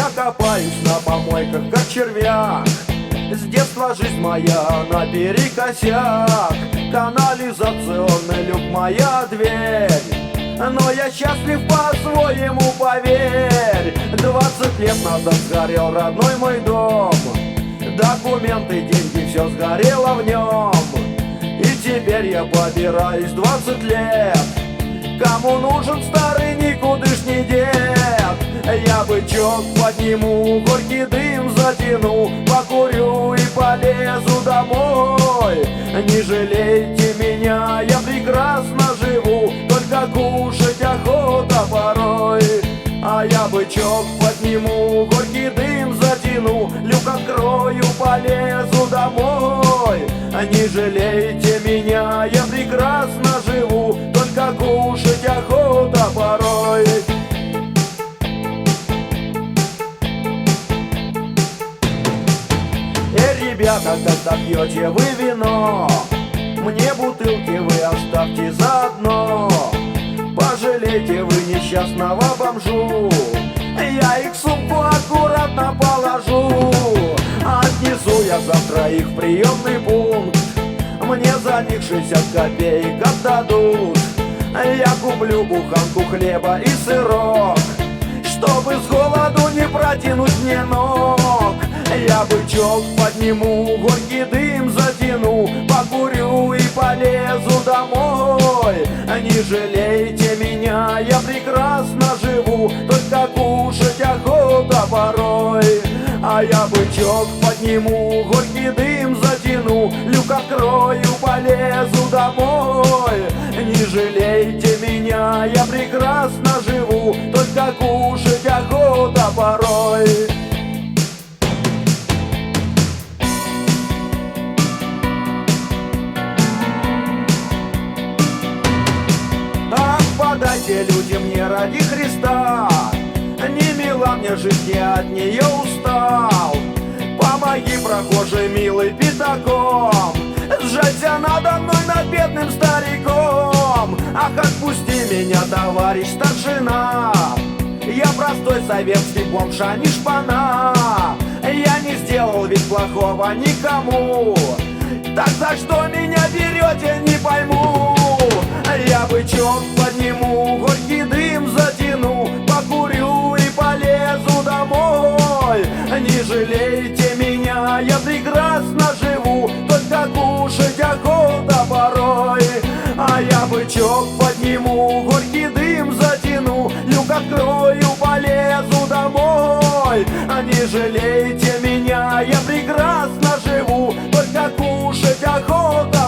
Я копаюсь на помойках, как червяк. С детства жизнь моя наперекосяк Канализационный люк моя дверь. Но я счастлив по-своему, поверь. Двадцать лет назад сгорел родной мой дом. Документы, деньги, все сгорело в нем И теперь я побираюсь двадцать лет. Кому нужен старый никудышний дед? Бычок подниму, горький дым затяну Покурю и полезу домой. Не жалейте меня, я прекрасно живу Только кушать охота порой. А я бычок подниму, горький дым затяну Люк открою, полезу домой. Не жалейте меня, я прекрасно живу Только кушать охота порой Ребята, когда пьете вы вино Мне бутылки вы оставьте заодно. Пожалейте вы несчастного бомжу Я их в сумку аккуратно положу. Отнесу я завтра их в приемный пункт Мне за них 60 копеек отдадут. Я куплю буханку хлеба и сырок Чтобы с голоду не протянуть мне ног Я бычок подниму, горький дым затяну Покурю и полезу домой. Не жалейте меня, я прекрасно живу Только кушать охота порой. А я бычок подниму, горький дым затяну Люк открою, полезу домой. Не жалейте меня, я прекрасно живу Только кушать охота порой подайте люди мне ради Христа. Не мила мне жизнь, я от нее устал. Помоги, прохожий, милый пятаком Сжаться надо мной над бедным стариком. Ах, отпусти меня, товарищ старшина. Я простой советский бомж, а не шпана. Я не сделал ведь плохого никому. Так за что меня берете, не пойму. Я бычок подниму, я прекрасно живу Только кушать охота порой. А я бычок подниму, горький дым затяну Люк открою, полезу домой. Не жалейте меня, я прекрасно живу Только кушать охота